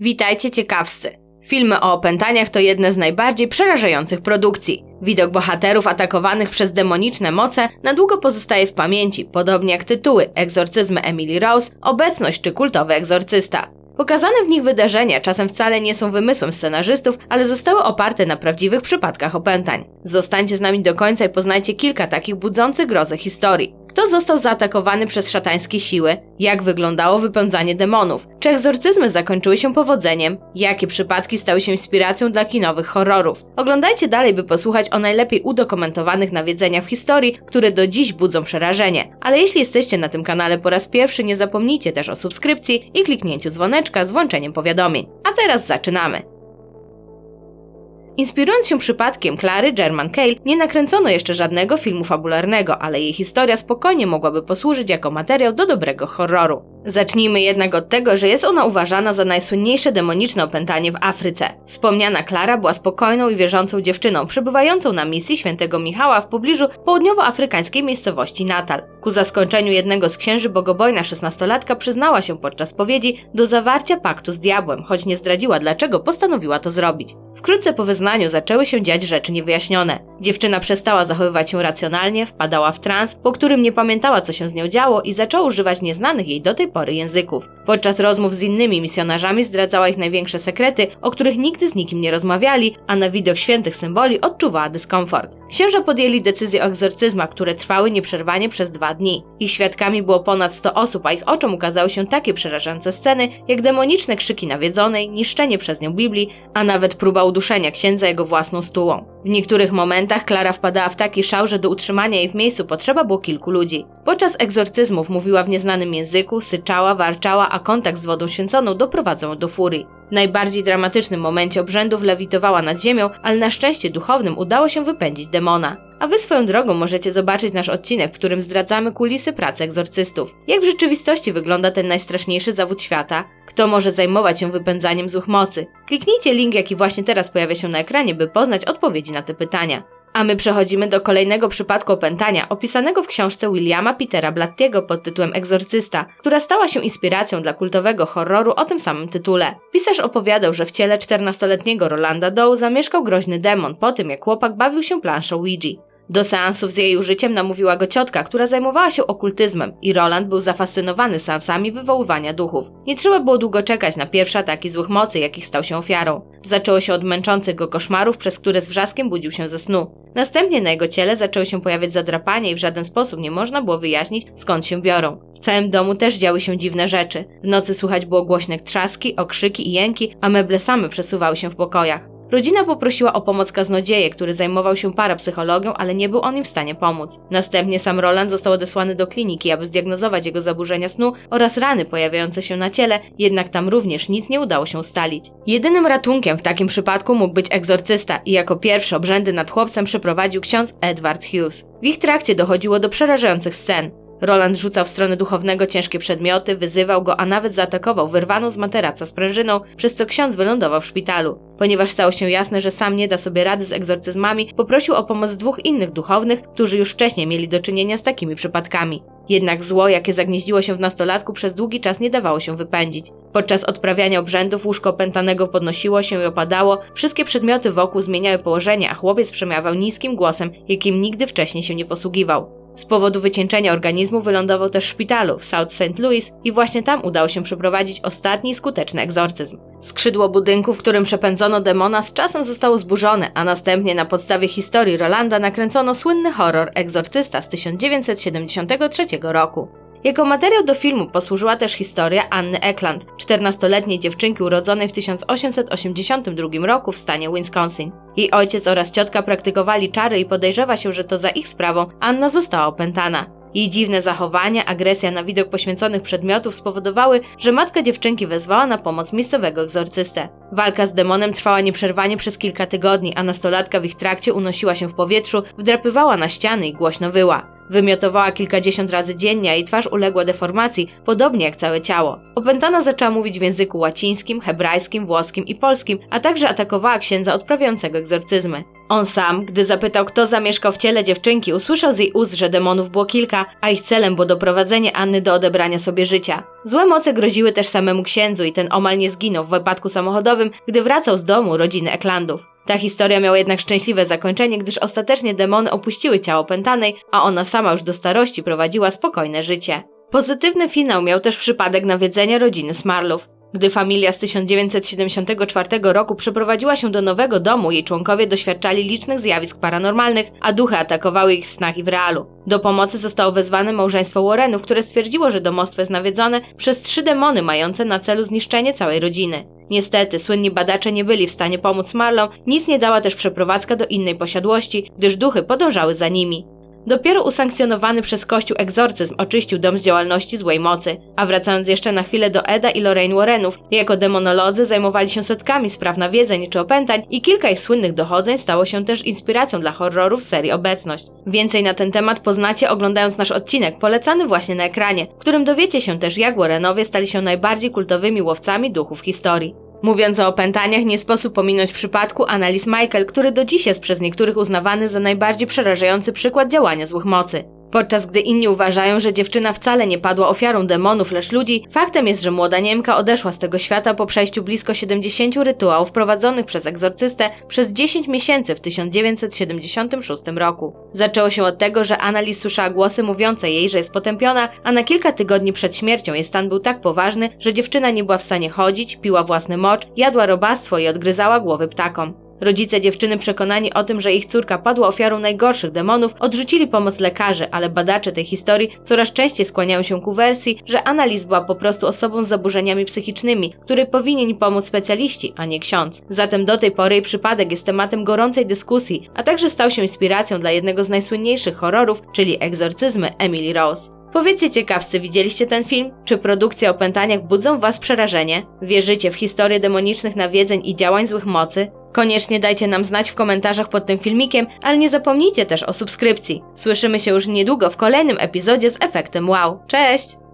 Witajcie ciekawscy. Filmy o opętaniach to jedne z najbardziej przerażających produkcji. Widok bohaterów atakowanych przez demoniczne moce na długo pozostaje w pamięci, podobnie jak tytuły Egzorcyzmy Emily Rose, Obecność czy Kultowy Egzorcysta. Pokazane w nich wydarzenia czasem wcale nie są wymysłem scenarzystów, ale zostały oparte na prawdziwych przypadkach opętań. Zostańcie z nami do końca i poznajcie kilka takich budzących grozę historii. Kto został zaatakowany przez szatańskie siły? Jak wyglądało wypędzanie demonów? Czy egzorcyzmy zakończyły się powodzeniem? Jakie przypadki stały się inspiracją dla kinowych horrorów? Oglądajcie dalej, by posłuchać o najlepiej udokumentowanych nawiedzeniach w historii, które do dziś budzą przerażenie. Ale jeśli jesteście na tym kanale po raz pierwszy, nie zapomnijcie też o subskrypcji i kliknięciu dzwoneczka z włączeniem powiadomień. A teraz zaczynamy! Inspirując się przypadkiem Clary German Cale, nie nakręcono jeszcze żadnego filmu fabularnego, ale jej historia spokojnie mogłaby posłużyć jako materiał do dobrego horroru. Zacznijmy jednak od tego, że jest ona uważana za najsłynniejsze demoniczne opętanie w Afryce. Wspomniana Klara była spokojną i wierzącą dziewczyną, przebywającą na misji świętego Michała w pobliżu południowoafrykańskiej miejscowości Natal. Ku zaskoczeniu jednego z księży bogobojna szesnastolatka przyznała się podczas spowiedzi do zawarcia paktu z diabłem, choć nie zdradziła dlaczego postanowiła to zrobić. Wkrótce po wyznaniu zaczęły się dziać rzeczy niewyjaśnione. Dziewczyna przestała zachowywać się racjonalnie, wpadała w trans, po którym nie pamiętała co się z nią działo i zaczęła używać nieznanych jej do tej pory języków. Podczas rozmów z innymi misjonarzami zdradzała ich największe sekrety, o których nigdy z nikim nie rozmawiali, a na widok świętych symboli odczuwała dyskomfort. Księża podjęli decyzję o egzorcyzmach, które trwały nieprzerwanie przez dwa dni. Ich świadkami było ponad 100 osób, a ich oczom ukazały się takie przerażające sceny, jak demoniczne krzyki nawiedzonej, niszczenie przez nią Biblii, a nawet próba uduszenia księdza jego własną stułą. W niektórych momentach Klara wpadała w taki szał, że do utrzymania jej w miejscu potrzeba było kilku ludzi. Podczas egzorcyzmów mówiła w nieznanym języku, syczała, warczała, a kontakt z wodą święconą doprowadzał do furii. W najbardziej dramatycznym momencie obrzędów lewitowała nad ziemią, ale na szczęście duchownym udało się wypędzić demona. A wy swoją drogą możecie zobaczyć nasz odcinek, w którym zdradzamy kulisy pracy egzorcystów. Jak w rzeczywistości wygląda ten najstraszniejszy zawód świata? Kto może zajmować się wypędzaniem złych mocy? Kliknijcie link, jaki właśnie teraz pojawia się na ekranie, by poznać odpowiedzi na te pytania. A my przechodzimy do kolejnego przypadku opętania, opisanego w książce Williama Petera Blattiego pod tytułem Egzorcysta, która stała się inspiracją dla kultowego horroru o tym samym tytule. Pisarz opowiadał, że w ciele 14-letniego Rolanda Doe zamieszkał groźny demon po tym, jak chłopak bawił się planszą Ouija. Do seansów z jej użyciem namówiła go ciotka, która zajmowała się okultyzmem i Roland był zafascynowany seansami wywoływania duchów. Nie trzeba było długo czekać na pierwsze ataki złych mocy, jakich stał się ofiarą. Zaczęło się od męczących go koszmarów, przez które z wrzaskiem budził się ze snu. Następnie na jego ciele zaczęły się pojawiać zadrapania i w żaden sposób nie można było wyjaśnić, skąd się biorą. W całym domu też działy się dziwne rzeczy. W nocy słychać było głośne trzaski, okrzyki i jęki, a meble same przesuwały się w pokojach. Rodzina poprosiła o pomoc kaznodzieję, który zajmował się parapsychologią, ale nie był on im w stanie pomóc. Następnie sam Roland został odesłany do kliniki, aby zdiagnozować jego zaburzenia snu oraz rany pojawiające się na ciele, jednak tam również nic nie udało się ustalić. Jedynym ratunkiem w takim przypadku mógł być egzorcysta i jako pierwszy obrzędy nad chłopcem przeprowadził ksiądz Edward Hughes. W ich trakcie dochodziło do przerażających scen. Roland rzucał w stronę duchownego ciężkie przedmioty, wyzywał go, a nawet zaatakował wyrwaną z materaca sprężyną, przez co ksiądz wylądował w szpitalu. Ponieważ stało się jasne, że sam nie da sobie rady z egzorcyzmami, poprosił o pomoc dwóch innych duchownych, którzy już wcześniej mieli do czynienia z takimi przypadkami. Jednak zło, jakie zagnieździło się w nastolatku, przez długi czas nie dawało się wypędzić. Podczas odprawiania obrzędów łóżko opętanego podnosiło się i opadało, wszystkie przedmioty wokół zmieniały położenie, a chłopiec przemawiał niskim głosem, jakim nigdy wcześniej się nie posługiwał. Z powodu wycieńczenia organizmu wylądował też w szpitalu w South St. Louis i właśnie tam udało się przeprowadzić ostatni skuteczny egzorcyzm. Skrzydło budynku, w którym przepędzono demona, z czasem zostało zburzone, a następnie na podstawie historii Rolanda nakręcono słynny horror Egzorcysta z 1973 roku. Jako materiał do filmu posłużyła też historia Anny Eckland, 14-letniej dziewczynki urodzonej w 1882 roku w stanie Wisconsin. Jej ojciec oraz ciotka praktykowali czary i podejrzewa się, że to za ich sprawą Anna została opętana. Jej dziwne zachowania, agresja na widok poświęconych przedmiotów spowodowały, że matka dziewczynki wezwała na pomoc miejscowego egzorcystę. Walka z demonem trwała nieprzerwanie przez kilka tygodni, a nastolatka w ich trakcie unosiła się w powietrzu, wdrapywała na ściany i głośno wyła. Wymiotowała kilkadziesiąt razy dziennie, jej twarz uległa deformacji, podobnie jak całe ciało. Opętana zaczęła mówić w języku łacińskim, hebrajskim, włoskim i polskim, a także atakowała księdza odprawiającego egzorcyzmy. On sam, gdy zapytał, kto zamieszkał w ciele dziewczynki, usłyszał z jej ust, że demonów było kilka, a ich celem było doprowadzenie Anny do odebrania sobie życia. Złe moce groziły też samemu księdzu i ten omal nie zginął w wypadku samochodowym, gdy wracał z domu rodziny Eklandów. Ta historia miała jednak szczęśliwe zakończenie, gdyż ostatecznie demony opuściły ciało pętanej, a ona sama już do starości prowadziła spokojne życie. Pozytywny finał miał też przypadek nawiedzenia rodziny Smarlów. Gdy familia z 1974 roku przeprowadziła się do nowego domu, jej członkowie doświadczali licznych zjawisk paranormalnych, a duchy atakowały ich w snach i w realu. Do pomocy zostało wezwane małżeństwo Warrenów, które stwierdziło, że domostwo jest nawiedzone przez trzy demony mające na celu zniszczenie całej rodziny. Niestety, słynni badacze nie byli w stanie pomóc Marlon, nic nie dała też przeprowadzka do innej posiadłości, gdyż duchy podążały za nimi. Dopiero usankcjonowany przez Kościół egzorcyzm oczyścił dom z działalności złej mocy. A wracając jeszcze na chwilę do Eda i Lorraine Warrenów, jako demonolodzy zajmowali się setkami spraw nawiedzeń czy opętań i kilka ich słynnych dochodzeń stało się też inspiracją dla horrorów serii Obecność. Więcej na ten temat poznacie oglądając nasz odcinek polecany właśnie na ekranie, w którym dowiecie się też jak Warrenowie stali się najbardziej kultowymi łowcami duchów historii. Mówiąc o opętaniach, nie sposób pominąć przypadku Annalise Michael, który do dziś jest przez niektórych uznawany za najbardziej przerażający przykład działania złych mocy. Podczas gdy inni uważają, że dziewczyna wcale nie padła ofiarą demonów, lecz ludzi, faktem jest, że młoda Niemka odeszła z tego świata po przejściu blisko 70 rytuałów prowadzonych przez egzorcystę przez 10 miesięcy w 1976 roku. Zaczęło się od tego, że Annalise słyszała głosy mówiące jej, że jest potępiona, a na kilka tygodni przed śmiercią jej stan był tak poważny, że dziewczyna nie była w stanie chodzić, piła własny mocz, jadła robactwo i odgryzała głowy ptakom. Rodzice dziewczyny przekonani o tym, że ich córka padła ofiarą najgorszych demonów, odrzucili pomoc lekarzy, ale badacze tej historii coraz częściej skłaniają się ku wersji, że Annalise była po prostu osobą z zaburzeniami psychicznymi, której powinien pomóc specjaliści, a nie ksiądz. Zatem do tej pory jej przypadek jest tematem gorącej dyskusji, a także stał się inspiracją dla jednego z najsłynniejszych horrorów, czyli egzorcyzmy Emily Rose. Powiedzcie ciekawcy, widzieliście ten film? Czy produkcje o pętaniach budzą was przerażenie? Wierzycie w historię demonicznych nawiedzeń i działań złych mocy? Koniecznie dajcie nam znać w komentarzach pod tym filmikiem, ale nie zapomnijcie też o subskrypcji. Słyszymy się już niedługo w kolejnym epizodzie z efektem wow. Cześć!